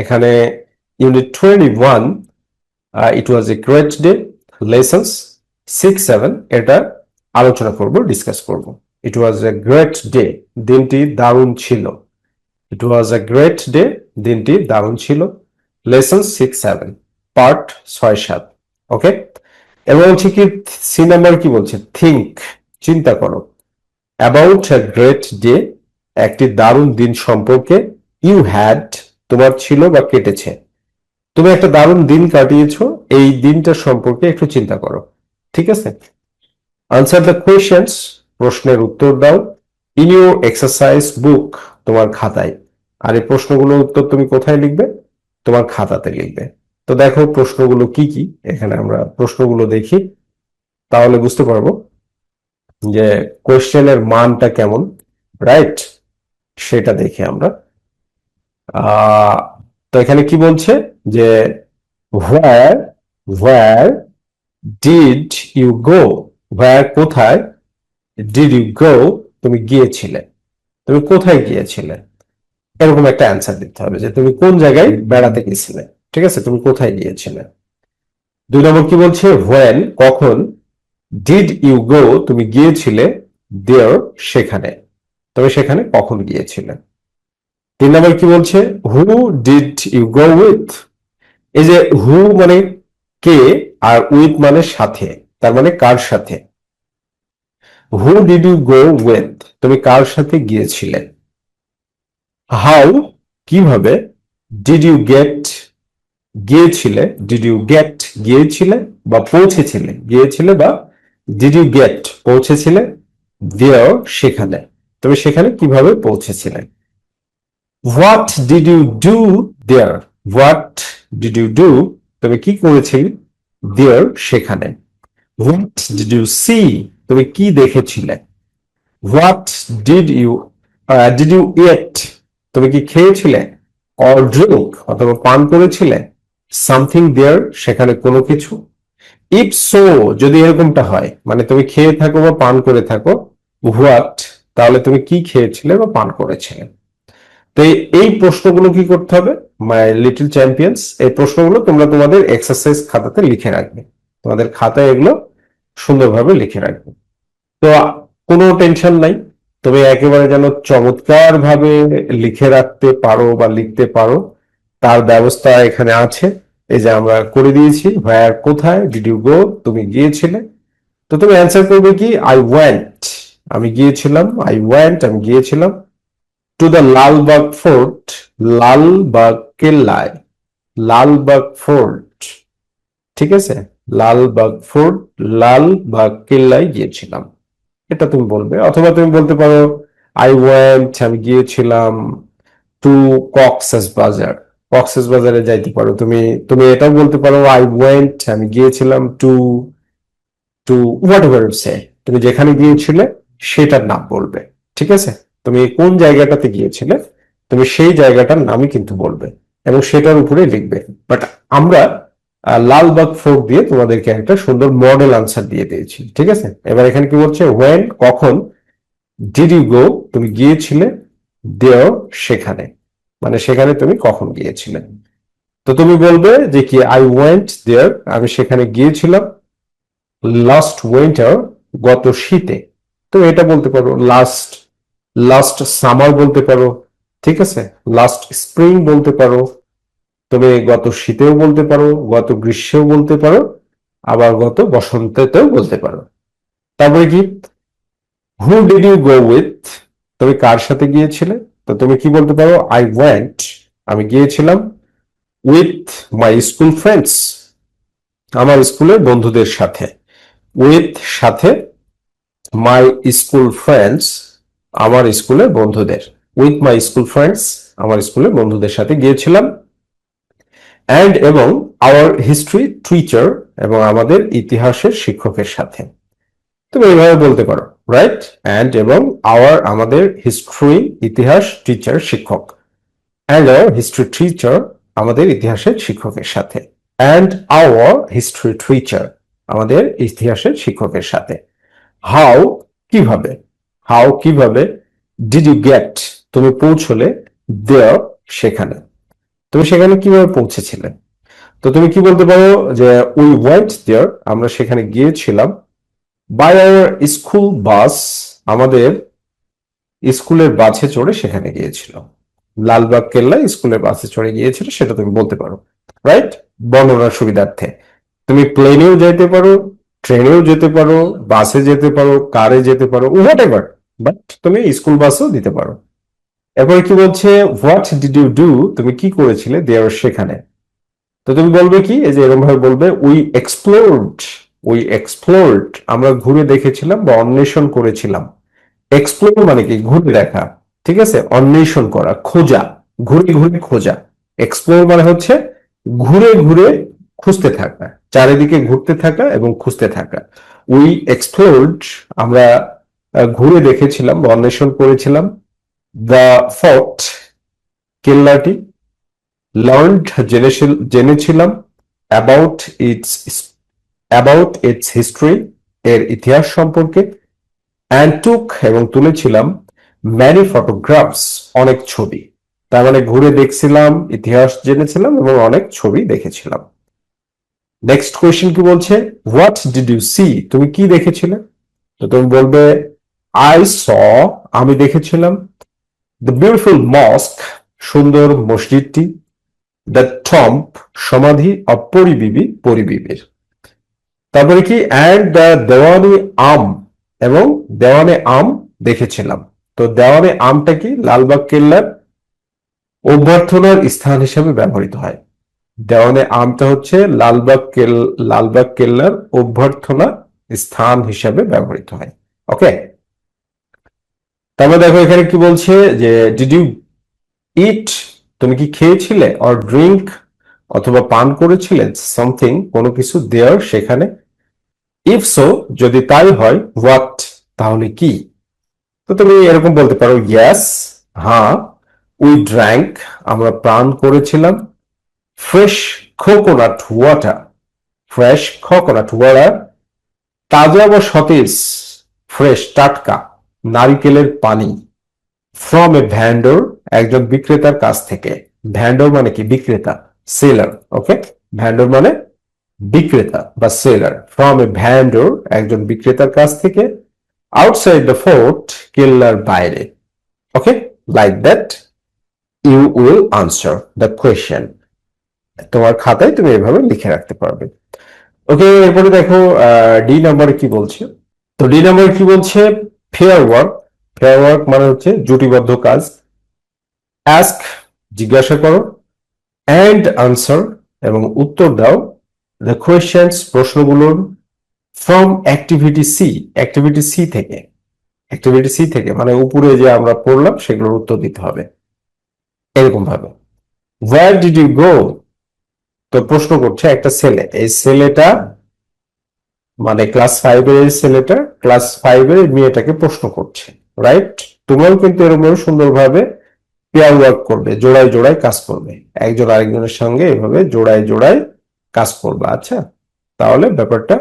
এখানে unit twenty one it was a great day lessons six seven এটা আলোচনা করব ডিসকাস করব। ইট ওয়াজ এ গ্রেট ডে দিনটি দারুণ ছিল। ইট ওয়াজ এ গ্রেট ডে দিনটি দারুণ ছিল। লেসন সিক্স সেভেন পার্ট ছয়, সাত ওকে এবং কি সি নাম্বার কি বলছে? থিঙ্ক চিন্তা করো। অ্যাবাউট এ গ্রেট ডে একটি দারুণ দিন সম্পর্কে ইউ হ্যাড তোমার ছিল বা কেটেছে। তুমি একটা দারুণ দিন কাটিয়েছো, এই দিনটা সম্পর্কে একটু চিন্তা করো, ঠিক আছে? আনসার দ্য কোয়েশ্চেন্স প্রশ্নের উত্তর দাও। ইন ইউর এক্সারসাইজ বুক তোমার খাতায়। আর এই প্রশ্নগুলোর উত্তর তুমি কোথায় লিখবে? তোমার খাতাতে লিখবে। তো দেখো প্রশ্নগুলো কি কি, এখানে আমরা প্রশ্নগুলো দেখি। তাহলে বুঝতে পারব যে কোয়েশ্চেনের মানটা কেমন, রাইট? সেটা দেখি আমরা তো এখানে কি বলছে? যে where where did you go where কোথায় ডিড ইউ গো তুমি গিয়েছিলে। তুমি কোথায় গিয়েছিলে? এরকম একটা অ্যান্সার দিতে হবে যে তুমি কোন জায়গায় বেড়াতে গেছিলে ঠিক আছে? তুমি কোথায় গিয়েছিলে? দুই নম্বর কি বলছে? হোয়েন কখন ডিড ইউ গো তুমি গিয়েছিলে দেয়ার সেখানে। তুমি সেখানে কখন গিয়েছিলে? তিন নম্বর কি বলছে? Who did you go with এই যে হু মানে কে আর উইথ মানে সাথে, তার মানে কার সাথে? Who did you go with তুমি কার সাথে গিয়েছিলে? হাউ কীভাবে? ডিড ইউ গেট গিয়েছিলে? ডিড ইউ গেট গিয়েছিলে বা পৌঁছেছিলে? গিয়েছিলে বা ডিড ইউ গেট পৌঁছেছিলে? দেয়ার সেখানে। তুমি সেখানে কীভাবে পৌঁছেছিলে? What did you do there what did you do তুমি কি করেছিলে দেয়ার সেখানে? হোয়াট ডিড ইউ সি তুমি কি দেখেছিলে? What did you did you eat তুমি কি খেয়েছিলে? অর ড্রিঙ্ক অথবা পান করেছিলে? সামথিং দেয়ার সেখানে কোনো কিছু? ইফ সো যদি এরকমটা হয় মানে তুমি খেয়ে থাকো বা পান করে থাকো হোয়াট তাহলে তুমি কি খেয়েছিলে বা পান করেছিলে? তো এই- প্রশ্নগুলো কি করতে হবে? মাই লিটল চ্যাম্পিয়ন্স এই প্রশ্নগুলো তোমরা তোমাদের এক্সারসাইজ খাতাতে লিখে রাখবে। তোমাদের খাতায় এগুলো সুন্দরভাবে লিখে রাখবে। তো কোনো টেনশন নাই। তুমি একেবারে যেন চমৎকার ভাবে লিখে রাখতে পারো বা লিখতে পারো, তার ব্যবস্থা এখানে আছে। এই যে আমরা করে দিয়েছি হোয়ার কোথায় ডিড ইউ গো তুমি গিয়েছিলে। তো তুমি অ্যান্সার করবে কি আই ওয়েন্ট আমি গিয়েছিলাম আই ওয়েন্ট আমি গিয়েছিলাম। To the Lalbagh fort Lalbagh কেল্লায় Lalbagh fort ঠিক আছে? লালবাগ ফোর্ট লালবাগ কেল্লায় গিয়েছিলাম। এটা তুমি বলবে। অথবা তুমি বলতে পারো আই ওয়েন্ট আমি গিয়েছিলাম টু কক্সেস বাজার কক্সেস বাজারে যাইতে পারো। তুমি তুমি এটাও বলতে পারো আই ওয়েন্ট আমি গিয়েছিলাম টু টু হোয়াট এভার সে তুমি যেখানে গিয়েছিলে, সেটার নাম বলবে। ঠিক আছে? তুমি কোন জায়গাটাতে গিয়েছিলে, তুমি সেই জায়গাটার নামই কিন্তু বলবে এবং সেটার উপরে লিখবে। বাট আমরা লালবাগ ফোর্ট দিয়ে তোমাদেরকে একটা সুন্দর মডেল আনসার দিয়ে দিয়েছি, ঠিক আছে? এবার এখানে কি বলছে? ওয়েন কখন ডিড ইউ গো তুমি গিয়েছিলে দেও সেখানে। মানে সেখানে তুমি কখন গিয়েছিলে? তো তুমি বলবে যে কি আই ওয়েন্ট দেয়ার আমি সেখানে গিয়েছিলাম লাস্ট উইন্টার গত শীতে। তো এটা বলতে পারো লাস্ট লাস্ট সামার বলতে পারো, ঠিক আছে? লাস্ট স্প্রিং বলতে পারো, তুমি গত শীতেও বলতে পারো, গত গ্রীষ্মেও বলতে পারো, আবার গত বসন্তেতেও বলতে পারো। তারপরে কি? Who did you go with তুমি কার সাথে গিয়েছিলে? তো তুমি কি বলতে পারো? আই ওয়েন্ট আমি গিয়েছিলাম উইথ মাই স্কুল ফ্রেন্ডস আমার স্কুলের বন্ধুদের সাথে উইথ সাথে মাই স্কুল ফ্রেন্ডস আমার স্কুলের বন্ধুদের উইথ মাই স্কুল ফ্রেন্ডস আমার স্কুলের বন্ধুদের সাথে গিয়েছিলাম। অ্যান্ড এবং আওয়ার হিস্ট্রি টিচার এবং আমাদের ইতিহাসের শিক্ষকের সাথে। তুমি এইভাবে বলতে পারো রাইট অ্যান্ড এবং আওয়ার আমাদের হিস্ট্রি ইতিহাস টিচার শিক্ষক। অ্যান্ড আওয়ার হিস্ট্রি টিচার আমাদের ইতিহাসের শিক্ষকের সাথে। অ্যান্ড আওয়ার হিস্ট্রি টিচার আমাদের ইতিহাসের শিক্ষকের সাথে। হাউ কীভাবে? হাউ কীভাবে ডিড ইউ গেট তুমি পৌঁছলে দেয়ার সেখানে। তুমি সেখানে কীভাবে পৌঁছেছিলে? তো তুমি কি বলতে পারো যে উই ওয়েন্ট দেয়ার আমরা সেখানে গিয়েছিলাম। বাই আওয়ার স্কুল বাস আমাদের স্কুলের বাসে চড়ে সেখানে গিয়েছিল। লালবাগ কেল্লা স্কুলের বাসে চড়ে গিয়েছিল, সেটা তুমি বলতে পারো রাইট বর্ণনার সুবিধার্থে। তুমি প্লেনেও যেতে পারো ট্রেনেও যেতে পারো, বাসে যেতে পারো, কারে যেতে পারো হোয়াট এভার বাট তুমি স্কুল বাসেও দিতে পারো। এরপরে কি বলছে হোয়াট ডিড ইউ ডু তুমি কি করেছিলে দেয়ার সেখানে? তো তুমি বলবে কি, এই যে এরকম ভাবে বলবে উই এক্সপ্লোরড উই এক্সপ্লোরড আমরা ঘুরে দেখেছিলাম বা অন্বেষণ করেছিলাম। এক্সপ্লোর মানে কি? ঘুরে দেখা, ঠিক আছে? অন্বেষণ করা, খোঁজা, ঘুরে ঘুরে খোঁজা। এক্সপ্লোর মানে হচ্ছে ঘুরে ঘুরে খুঁজতে থাকা। চারিদিকে ঘুরতে থাকা এবং খুঁজতে থাকা। উই এক্সপ্লোরড আমরা ঘুরে দেখেছিলাম, অন্বেষণ করেছিলাম দ্য ফোর্ট কেল্লাটি লার্নড জেনেছিলাম about its about its history এর ইতিহাস সম্পর্কে অ্যান্ড টুক এবং তুলেছিলাম ম্যানি ফটোগ্রাফস অনেক ছবি। তার মানে ঘুরে দেখছিলাম, ইতিহাস জেনেছিলাম এবং অনেক ছবি দেখেছিলাম। নেক্সট কোয়েশ্চেন কি বলছে? হোয়াট ডিড ইউ সি তুমি কি দেখেছিলে? তো তুমি বলবে আই স আমি দেখেছিলাম দ্য বিউটিফুল মস্ক সুন্দর মসজিদটি দ্য টম্প সমাধি অব পরিবিবি পরিবিবির। তারপরে কি? অ্যান্ড দ্য দেওয়ানি আম, এবং দেওয়ানে আম দেখেছিলাম। তো দেওয়ানে আমটা কি? লালবাগ কেল্লার অভ্যর্থনার স্থান হিসেবে ব্যবহৃত হয়। দেওয়ানে আমটা হচ্ছে লালবাগ কেল, লালবাগ কেল্লার অভ্যর্থনা স্থান হিসাবে ব্যবহৃত হয়। ওকে? তারপরে দেখো এখানে কি বলছে যে ডিড ইউ ইট তুমি কি খেয়েছিলে অর ড্রিঙ্ক অথবা পান করেছিলে? সামথিং কোনো কিছু দেয়ার সেখানে? ইফ সো যদি তাই হয় হোয়াট তাহলে কি? তো তুমি এরকম বলতে পারো ইয়াস হ্যাঁ উই ড্র্যাঙ্ক আমরা পান করেছিলাম fresh coconut water fresh coconut water তাজা বা সতেজ ফ্রেশ টাটকা, নারিকেলের পানি। ফ্রম এ ভ্যান্ডর একজন বিক্রেতার কাছ থেকে। ভ্যান্ডর মানে কি? বিক্রেতা সেলার ওকে ভ্যান্ডর মানে বিক্রেতা বা সেলার ফ্রম এ ভ্যান্ডর একজন বিক্রেতার কাছ থেকে। আউটসাইড দ্য ফোর্ট কেল্লার বাইরে okay like that you will answer the question তোমার খাতায় তুমি এভাবে লিখে রাখতে পারবে। ওকে, এরপরে দেখো ডি নাম্বারে কি বলছে? তো ডি নাম্বারে কি বলছে? ফেয়ার ওয়ার্ক ফেয়ার ওয়ার্ক মানে হচ্ছে জুটিবদ্ধ কাজ। অ্যাস্ক জিজ্ঞাসা করো। অ্যান্ড আনসার এবং উত্তর দাও। দ্য কোয়েশ্চেন্স প্রশ্নগুলোর from activity C activity C থেকে। অ্যাক্টিভিটি সি থেকে মানে উপরে যে আমরা পড়লাম, সেগুলোর উত্তর দিতে হবে। এরকম ভাবে ওয়ার ডিড ইউ গো তো প্রশ্ন করছে একটা ছেলে, এই ছেলেটা মানে ক্লাস ফাইভের এই ছেলেটা ক্লাস ফাইভের মেয়েটাকে প্রশ্ন করছে রাইট তুমিও কিন্তু এরকম সুন্দরভাবে পেয়ার ওয়ার্ক করবে, জোড়ায় জোড়ায় কাজ করবে, একজন আরেকজনের সঙ্গে এভাবে জোড়ায় জোড়ায় কাজ করবে আচ্ছা? তাহলে ব্যাপারটা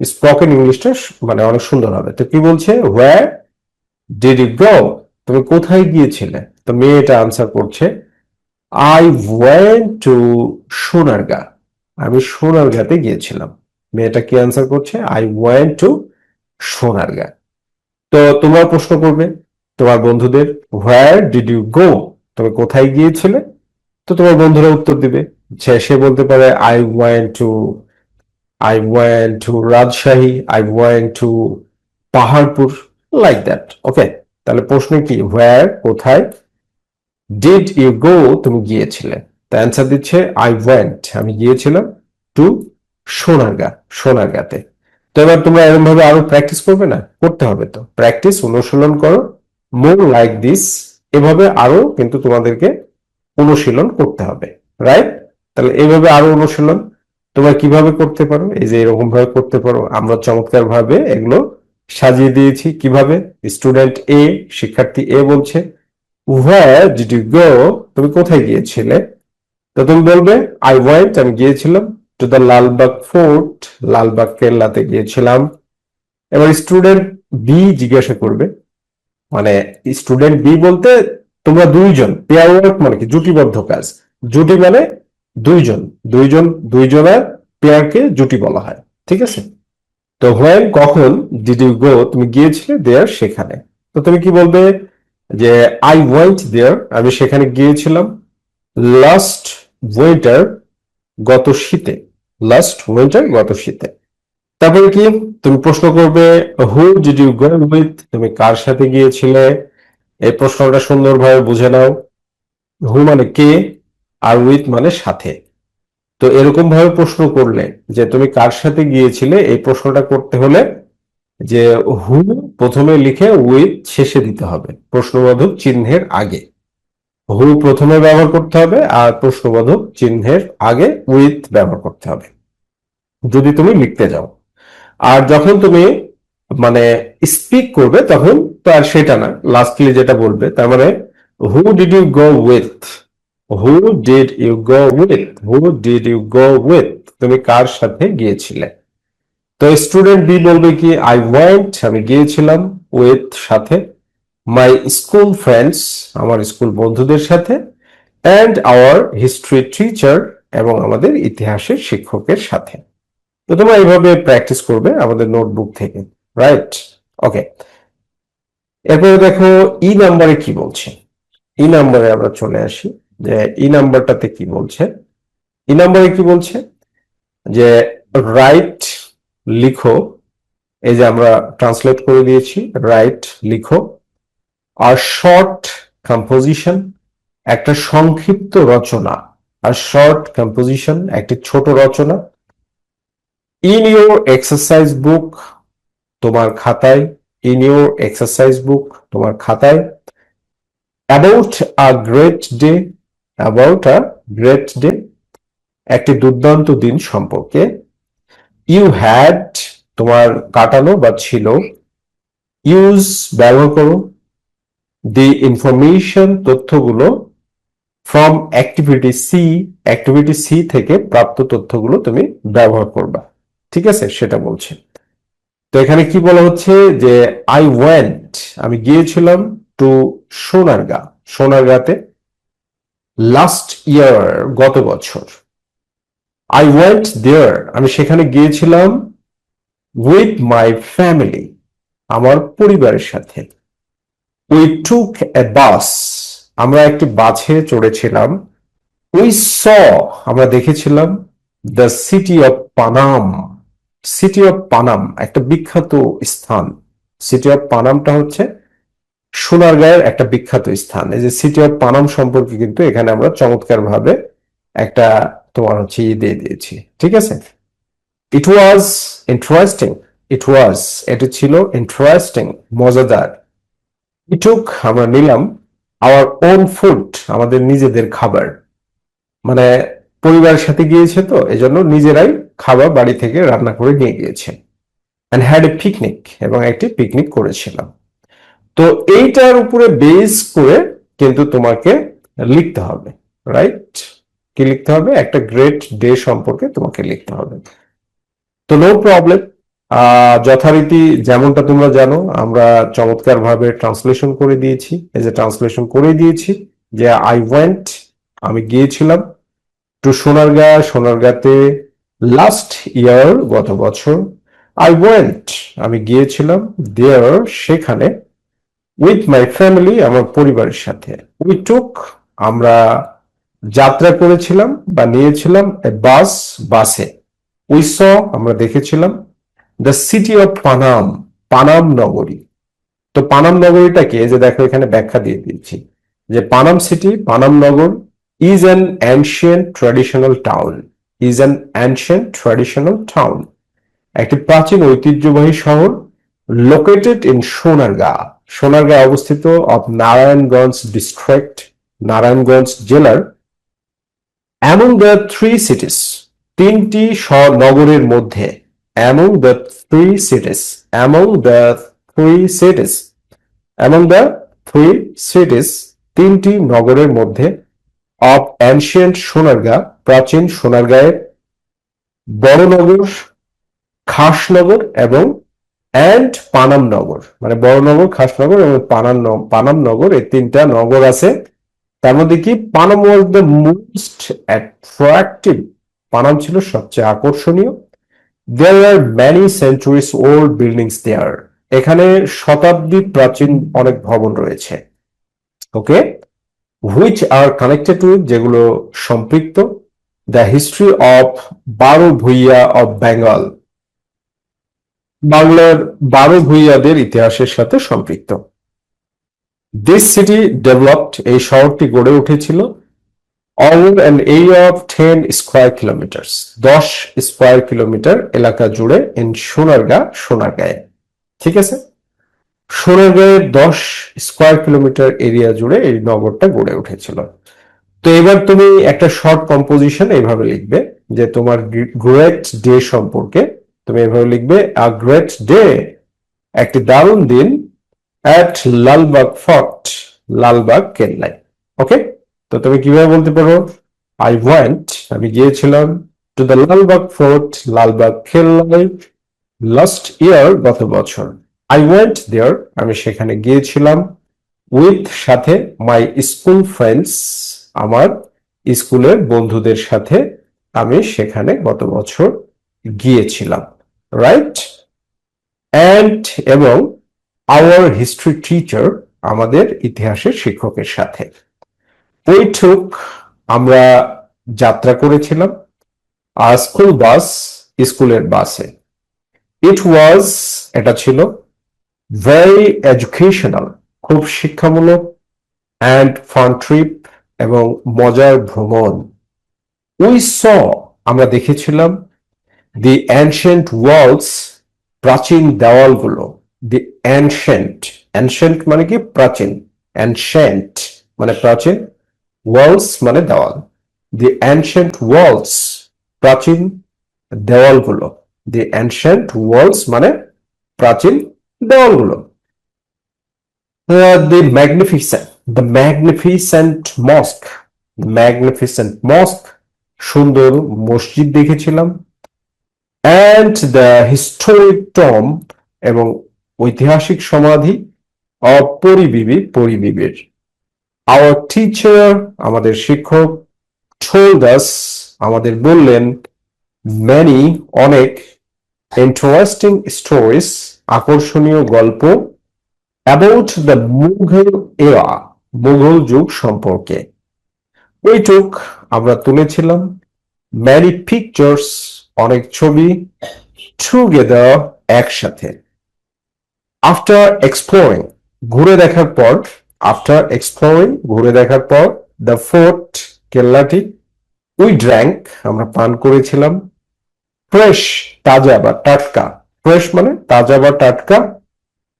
স্পোকেন ইংলিশটা মানে অনেক সুন্দর হবে। তো কি বলছে? হোয়ার ডিড ইউ গো তুমি কোথায় গিয়েছিলে? তো মেয়েটা আনসার করছে আই ওয়েন্ট টু সোনারগা আমি সোনারগাতে গিয়েছিলাম। মেয়েটা কি আনসার করছে? আই ওয়েন্ট টু সোনারগা তো তোমার প্রশ্ন করবে, তোমার বন্ধুদের হোয়ার ডিড ইউ গো তুমি কোথায় গিয়েছিলে? তো তোমার বন্ধুরা উত্তর দিবে। সে সে বলতে পারে I went to I went to Rajshahi I went to Paharpur like that okay তাহলে প্রশ্ন কি? হোয়ার কোথায়? ডিড ইউ গো তুমি গিয়েছিলে। তা অ্যান্সার দিচ্ছে আই ওয়েন্ট আমি গিয়েছিলাম টু সোনারগা, সোনারগাতে। তো এবার তোমরা এরকম ভাবে আরও প্র্যাকটিস করবে না? করতে হবে তো। প্র্যাকটিস অনুশীলন করো। মোর লাইক দিস এভাবে আরও কিন্তু তোমাদেরকে অনুশীলন করতে হবে। রাইট তাহলে এইভাবে আরও অনুশীলন। তোমরা কীভাবে করতে পারো? এই যে এরকম ভাবে করতে পারো। আমরা চমৎকার ভাবে এগুলো সাজিয়ে দিয়েছি। কীভাবে? স্টুডেন্ট এ শিক্ষার্থী এ বলছে। হোয়ার তুমি কোথায় গিয়েছিলে? তো তুমি বলবে আই ওয়েন্ট আমি গিয়েছিলাম। To the Lalbagh fort Lalbagh কেল্লাতে গিয়েছিলাম। এবার স্টুডেন্ট বি জিজ্ঞাসা করবে। মানে স্টুডেন্ট বি বলতে তোমরা দুইজন পেয়ার ওয়ার্ক মানে কি? জুটিবদ্ধ কাজ। জুটি মানে দুইজন দুইজন, দুইজনের পেয়ারকে জুটি বলা হয়। ঠিক আছে? তো হোয়েন কখন ডিড ইউ গো তুমি গিয়েছিলে দেয়ার সেখানে। তো তুমি কি বলবে? যে আই ওয়েন্ট দেয়ার আমি সেখানে গিয়েছিলাম। লাস্ট উইন্টার গত শীতে। লাস্ট উইন্টার গত শীতে। তারপরে কি? তুমি প্রশ্ন করবে who did you go with তুমি কার সাথে গিয়েছিলে? এই প্রশ্নটা সুন্দরভাবে বুঝে নাও। হু মানে কে? আর উইথ মানে সাথে। তো এরকম ভাবে প্রশ্ন করলে যে তুমি কার সাথে গিয়েছিলে, এই প্রশ্নটা করতে হলে যে হু প্রথমে লিখে উইথ শেষে দিতে হবে। প্রশ্নবোধক চিহ্নের আগে। হু প্রথমে ব্যবহার করতে হবে আর প্রশ্নবোধক চিহ্নের আগে উইথ ব্যবহার করতে হবে। যদি তুমি লিখতে যাও। আর যখন তুমি মানে স্পিক করবে তখন তো আর সেটা না, লাস্টলি যেটা বলবে, তার মানে who did you go with? Who did you go with? Who did you go with? তুমি কার সাথে গিয়েছিলে? তো স্টুডেন্ট বি বলবে কি আই ওয়েন্ট আমি গিয়েছিলাম উইথ সাথে মাই স্কুল ফ্রেন্ডস আমার স্কুল বন্ধুদের সাথে অ্যান্ড আওয়ার হিস্ট্রি টিচার এবং আমাদের ইতিহাসের শিক্ষকের সাথে। তো তোমরা এইভাবে প্র্যাকটিস করবে আমাদের নোটবুক থেকে রাইট ওকে এরপরে দেখো ই নাম্বারে কি বলছে? ই নাম্বারে আমরা চলে আসি, যে ই নাম্বারটাতে কি বলছে? ই নাম্বারে কি বলছে? যে রাইট লিখো। এই যে আমরা ট্রান্সলেট করে দিয়েছি রাইট লিখো। আর শর্ট কম্পোজিশন একটা সংক্ষিপ্ত রচনা। আর শর্ট কম্পোজিশন একটি ছোট রচনা। ইন ইউর এক্সারসাইজ বুক তোমার খাতায়। ইন ইউর এক্সারসাইজ বুক তোমার খাতায়। About a great day about a great day একটি দুর্দান্ত দিন সম্পর্কে ইউ হ্যাড তোমার কাটানো বা ছিল। ইউজ ব্যবহার করো। দি ইনফরমেশন তথ্যগুলো from activity C activity C থেকে প্রাপ্ত তথ্যগুলো তুমি ব্যবহার করবা। ঠিক আছে? সেটা বলছে। তো এখানে কি বলা হচ্ছে যে আই ওয়েন্ট আমি গিয়েছিলাম টু সোনারগা। সোনারগাতে লাস্ট ইয়ার গত বছর। আই ওয়েন্ট দেয়ার আমি সেখানে গিয়েছিলাম উইথ মাই ফ্যামিলি আমার পরিবারের সাথে। উই টুক এ বাস আমরা একটি বাসে চড়েছিলাম। উই স আমরা দেখেছিলাম the city of Panam city of Panam একটা বিখ্যাত স্থান। সিটি অফ পানামটা হচ্ছে সোনারগাঁয়ের একটা বিখ্যাত স্থান। এই যে সিটি অফ পানাম সম্পর্কে কিন্তু এখানে আমরা চমৎকার ভাবে একটা তোমার হচ্ছে ই দিয়ে দিয়েছি, ঠিক আছে? ইট ওয়াজ ইন্টারেস্টিং ইট ওয়াজ এটি ছিল ইন্টারেস্টিং মজাদার। ইটুক আমরা নিলাম আওয়ার ওন ফুড আমাদের নিজেদের খাবার। মানে পরিবারের সাথে গিয়েছে তো, এজন্য নিজেরাই খাবার বাড়ি থেকে রান্না করে নিয়ে গিয়েছে। অ্যান্ড হ্যাড এ পিকনিক এবং একটি পিকনিক করেছিলাম। তো এইটার উপরে বেস করে কিন্তু তোমাকে লিখতে হবে রাইট কি লিখতে হবে? একটা গ্রেট ডে সম্পর্কে তোমাকে লিখতে হবে। তো নো প্রবলেম যথারীতি যেমনটা তোমরা জানো, আমরা চমৎকার ভাবে ট্রান্সলেশন করে দিয়েছি। এই যে ট্রান্সলেশন করে দিয়েছি যে আই ওয়েন্ট আমি গিয়েছিলাম টু সোনারগা। সোনারগাতে লাস্ট ইয়ার গত বছর আই ওয়েন্ট আমি গিয়েছিলাম দেয়ার সেখানে উইথ মাই ফ্যামিলি আমার পরিবারের সাথে। উই টুক আমরা যাত্রা করেছিলাম বা নিয়েছিলাম বাস বাসে উই স আমরা দেখেছিলাম। The city of Panam Panam নগরী। তো পানাম নগরীটাকে যে দেখো, এখানে ব্যাখ্যা দিয়ে দিয়েছি যে Panam city Panam Nagar is an ancient traditional town is an ancient traditional town একটি প্রাচীন ঐতিহ্যবাহী শহর লোকেটেড ইন সোনারগাঁ সোনারগাঁ অবস্থিত অফ নারায়ণগঞ্জ ডিস্ট্রিক্ট নারায়ণগঞ্জ জেলার অ্যামং দ্য থ্রি সিটিস তিনটি নগরের মধ্যে, among the three cities, among the three cities, among the three cities, তিনটি নগরের মধ্যে অফ অ্যানশিয়েন্ট সোনারগা, প্রাচীন সোনারগাঁয়ের বড়নগর, খাসনগর এবং অ্যান্ড পানাম নগর মানে বড়নগর, খাসনগর এবং পানাম পানাম নগর এই তিনটা নগর আছে। তার মধ্যে কি? Panam was the most attractive Panam ছিল সবচেয়ে আকর্ষণীয়। There are many centuries old buildings there এখানে শতাব্দী প্রাচীন অনেক ভবন রয়েছে। Okay which are connected with যেগুলো সম্পৃক্ত। দ্য হিস্ট্রি অফ বারো ভুইয়া অফ বেঙ্গল বাংলার বারো ভুইয়াদের ইতিহাসের সাথে সম্পৃক্ত। দিস সিটি ডেভেলপড এই শহরটি গড়ে উঠেছিল over an area of ten square kilometer দশ স্কোয়ার কিলোমিটার এলাকা জুড়ে ইন সোনারগাঁ, সোনারগাঁয়ে। ঠিক আছে? সোনারগাঁয়ে দশ স্কোয়ার কিলোমিটার এরিয়া জুড়ে এই নগরটা গড়ে উঠেছিল। তো এবার তুমি একটা শর্ট কম্পোজিশন এইভাবে লিখবে যে তোমার গ্রেট ডে সম্পর্কে। তুমি এভাবে লিখবে আ গ্রেট ডে একটি দারুণ দিন অ্যাট লালবাগ ফর্ট লালবাগ কেল্লায় ওকে তো তুমি কীভাবে বলতে পারো? আই ওয়েন্ট আমি গিয়েছিলাম to the Lalbagh fort Lalbagh কেল্লায় last year গত বছর। আই ওয়েন্ট দেয়ার আমি সেখানে গিয়েছিলাম উইথ সাথে মাই স্কুল ফ্রেন্ডস আমার স্কুলের বন্ধুদের সাথে আমি সেখানে গত বছর গিয়েছিলাম। রাইট অ্যান্ড এবং আওয়ার হিস্ট্রি টিচার আমাদের ইতিহাসের শিক্ষকের সাথে। ওই টুক আমরা যাত্রা করেছিলাম আর স্কুল বাস স্কুলের বাসে ইট ওয়াজ এটা ছিল ভেরি এডুকেশনাল খুব শিক্ষামূলক অ্যান্ড ফান ট্রিপ এবং মজার ভ্রমণ। উই স আমরা দেখেছিলাম দি অ্যানশেন্ট ওয়ালস প্রাচীন দেওয়ালগুলো। দি অ্যানশেন্ট অ্যানশেন্ট মানে কি? প্রাচীন। অ্যানশেন্ট মানে প্রাচীন। ওয়ালস মানে দেওয়াল। দি অ্যানশেন্ট ওয়ালস প্রাচীন দেওয়ালগুলো। দি অ্যানশেন্ট ওয়ালস মানে প্রাচীন দেওয়ালগুলো। The magnificent the magnificent mosque magnificent mosque সুন্দর মসজিদ দেখেছিলাম। অ্যান্ড দ্য হিস্টোরিক টম এবং ঐতিহাসিক সমাধি অপরিবিবি পরিবিবির। আওয়ার টিচার আমাদের শিক্ষক আস আমাদের বললেন ম্যানি অনেক ইন্টারেস্টিং স্টোরিজ আকর্ষণীয় গল্প অ্যাবাউট দ্য মুঘল এরা মুঘল যুগ সম্পর্কে। ওইটুক আমরা তুলেছিলাম। ম্যানি পিকচার্স অনেক ছবি টুগেদার একসাথে। আফটার এক্সপ্লোরিং ঘুরে দেখার পর আফটার এক্সপ্লোরিং ঘুরে দেখার পর দ্য ফোর্ট কেল্লাটি উই ড্র্যাঙ্ক আমরা পান করেছিলাম। ফ্রেশ তাজা বা টাটকা। ফ্রেশ মানে তাজা বা টাটকা।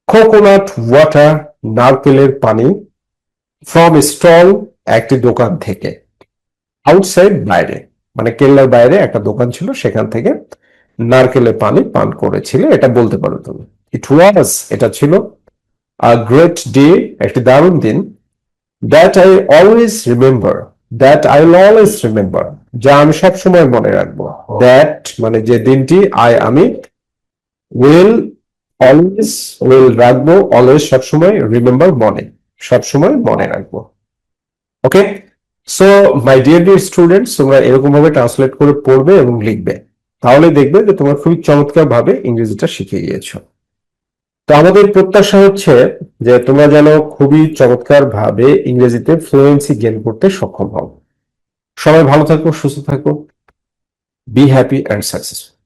কোকোনাট ওয়াটার নারকেলের পানি ফ্রম স্টল একটি দোকান থেকে। আউটসাইড বাইরে। মানে কেল্লার বাইরে একটা দোকান ছিল, সেখান থেকে নারকেলের পানি পান করেছিলে, এটা বলতে পারো তুমি। ইট ওয়াজ এটা ছিল আ গ্রেট ডে একটি দারুণ দিন that I always remember that I always remember যা আমি সবসময় মনে রাখব দ্যাট মানে যে দিনটি আই আমি উইল অলওয়েজ উইল রাখব অলওয়েজ সবসময় রিমেম্বার মনে, সবসময় মনে রাখব। Okay so my dear dear students তোমরা এরকম ভাবে ট্রান্সলেট করে পড়বে এবং লিখবে, তাহলে দেখবে যে তোমরা খুবই চমৎকার ভাবে ইংরেজিটা শিখে গিয়েছো। তো আমাদের প্রত্যাশা হচ্ছে যে তোমরা যেন খুবই চমৎকার ভাবে ইংরেজিতে ফ্লুয়েন্সি গেন করতে সক্ষম হও। সবাই ভালো থাকো, সুস্থ থাকো। Be happy and successful